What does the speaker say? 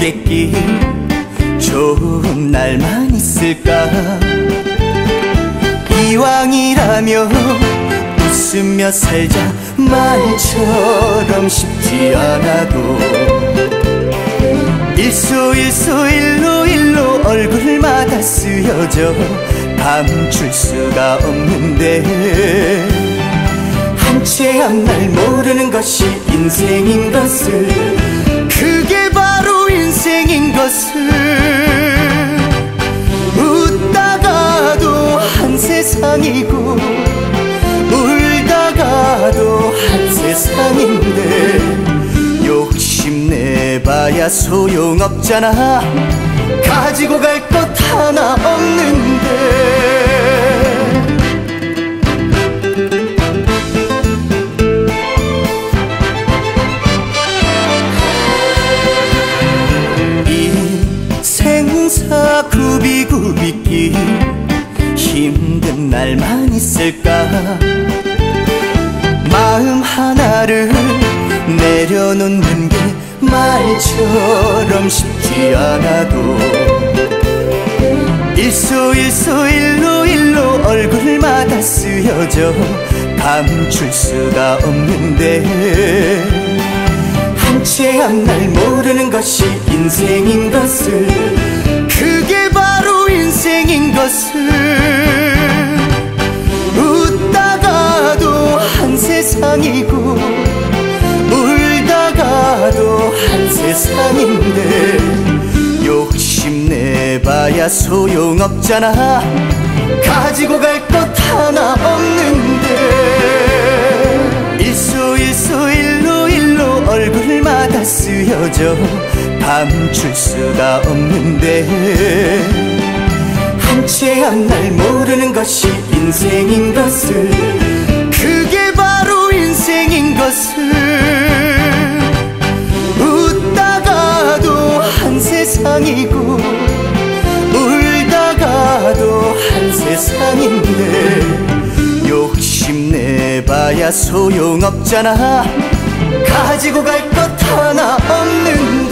오르겠기 좋은 날만 있을까? 이왕이라며 웃으며 살자. 말처럼 쉽지 않아도 일소 일소 일로 일로 얼굴마다 쓰여져 감출 수가 없는데 한채 한 날 모르는 것이 인생인 것을 세상이고 울다가도 한 세상인데 욕심내봐야 소용없잖아. 가지고 갈 것 하나 없는데. 이 생사 굽이굽이길 힘든 날만 있을까? 마음 하나를 내려놓는 게 말처럼 쉽지 않아도 일소 일소 일로 일로 얼굴마다 쓰여져 감출 수가 없는데 한채 한 날 모르는 것이 인생인 것을 세상이고 울다가도 한 세상인데 욕심내봐야 소용없잖아. 가지고 갈 것 하나 없는데 일소 일소 일로 일로 얼굴마다 쓰여져 감출 수가 없는데 한채 한 날 모르는 것이 인생인 것을 세상이고 울다가도 한 세상인데 욕심내봐야 소용없잖아. 가지고 갈 것 하나 없는